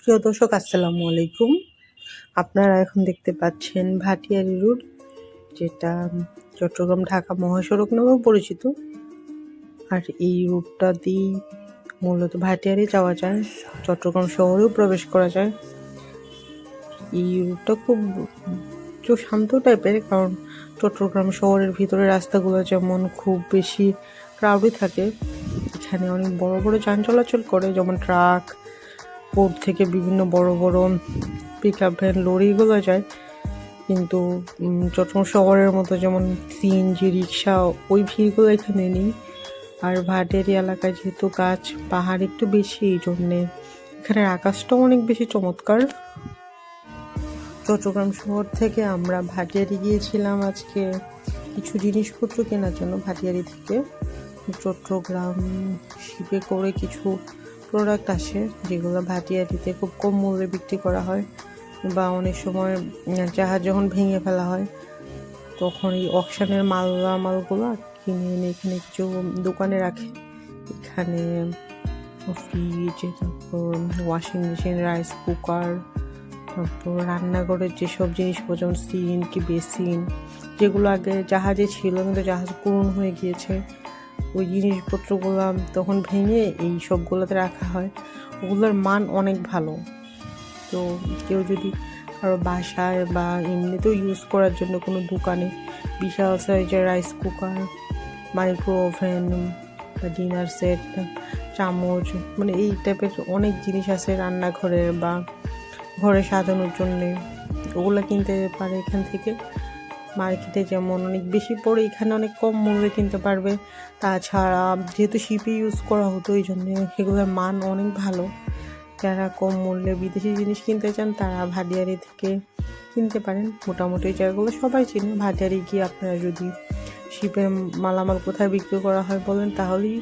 প্রিয় দর্শক, আসসালামু আলাইকুম। আপনারা এখন দেখতে পাচ্ছেন ভাটিয়ারি রোড, যেটা চট্টগ্রাম ঢাকা মহাসড়ক নামেও পরিচিত। আর এই রুটটা দিয়ে মূলত ভাটিয়ারি যাওয়া যায়, চট্টগ্রাম শহরেও প্রবেশ করা যায়। এই রুটটা খুব শান্ত টাইপের, কারণ চট্টগ্রাম শহরের ভিতরে রাস্তাগুলো যেমন খুব বেশি ক্রাউডই থাকে, এখানে অনেক বড় বড় যান চলাচল করে, যেমন ট্রাক পোর্ট থেকে বিভিন্ন বড় বড় পিক আপ ভ্যান লরিগুলো যায়। কিন্তু চট্টগ্রাম শহরের মতো যেমন সিএনজি রিক্সা, ওই ভিড়গুলো এখানে নেই। আর ভাটের এলাকায় যেহেতু গাছ, পাহাড় একটু বেশি, এই জন্যে এখানের আকাশটাও অনেক বেশি চমৎকার। চট্টগ্রাম শহর থেকে আমরা ভাটিয়ারি গিয়েছিলাম আজকে। কিছু জিনিসপত্র কেনার জন্য ভাটিয়ারি থেকে। চট্টগ্রাম শিপে করে কিছু প্রোডাক্ট আসে, যেগুলো ভাটিয়ারিতে খুব কম মূল্যে বিক্রি করা হয় বা অনেক সময় জাহাজ যখন ভেঙে ফেলা হয়, তখন এই অকশানের মালামালগুলো কিনে এনে এখানে কিছু দোকানে রাখে। এখানে ফ্রিজ তারপর ওয়াশিং মেশিন রাইস কুকার তারপর রান্নাঘরের যেসব জিনিসপত্র, যেমন সিন কি বেসিন, যেগুলো আগে জাহাজে ছিল, কিন্তু জাহাজ পূরণ হয়ে গিয়েছে। ওই জিনিসপত্রগুলো তখন ভেঙে এই সবগুলোতে রাখা হয়। ওগুলোর মান অনেক ভালো। তো কেউ যদি কারও বাসায় বা এমনিতেও ইউজ করার জন্য কোনো দোকানে বিশাল সাইজের রাইস কুকার মাইক্রো ওভেন বা ডিনার সেট চামচ মানে এই টাইপের অনেক জিনিস আছে রান্নাঘরের বা ঘরে সাজানোর জন্যে। ওগুলো কিনতে পারে এখান থেকে। মার্কেটে যেমন অনেক বেশি পড়ে, এখানে অনেক কম মূল্যে কিনতে পারবে। তাছাড়া যেহেতু শিপি ইউজ করা হতো এই জন্য সেগুলোর মান অনেক ভালো। যারা কম মূল্যে বিদেশি জিনিস কিনতে চান, তারা ভাটিয়ারি থেকে কিনতে পারেন। মোটামুটি জায়গাগুলো সবাই চিনে। ভাটিয়ারি গিয়ে আপনারা যদি শিপের মালামাল কোথায় বিক্রি করা হয় বলেন, তাহলেই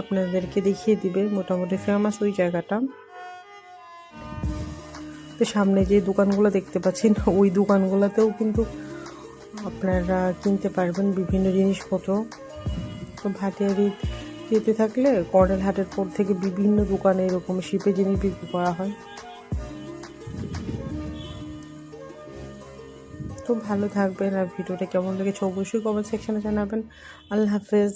আপনাদেরকে দেখিয়ে দিবে মোটামুটি ফেমাস ওই জায়গাটা। তো সামনে যে দোকানগুলো দেখতে পাচ্ছেন, ওই দোকানগুলোতেও কিন্তু আপনারা কিনতে পারবেন বিভিন্ন জিনিসপত্র। তো ভাটিয়ারি যেতে থাকলে কর্নেল হাটের পর থেকে বিভিন্ন দোকানে এরকম শিপে জিনিস বিক্রি করা হয়। তো ভালো থাকবেন আর ভিডিওটা কেমন লেগেছে অবশ্যই কমেন্ট সেকশানে জানাবেন। আল্লাহ হাফেজ।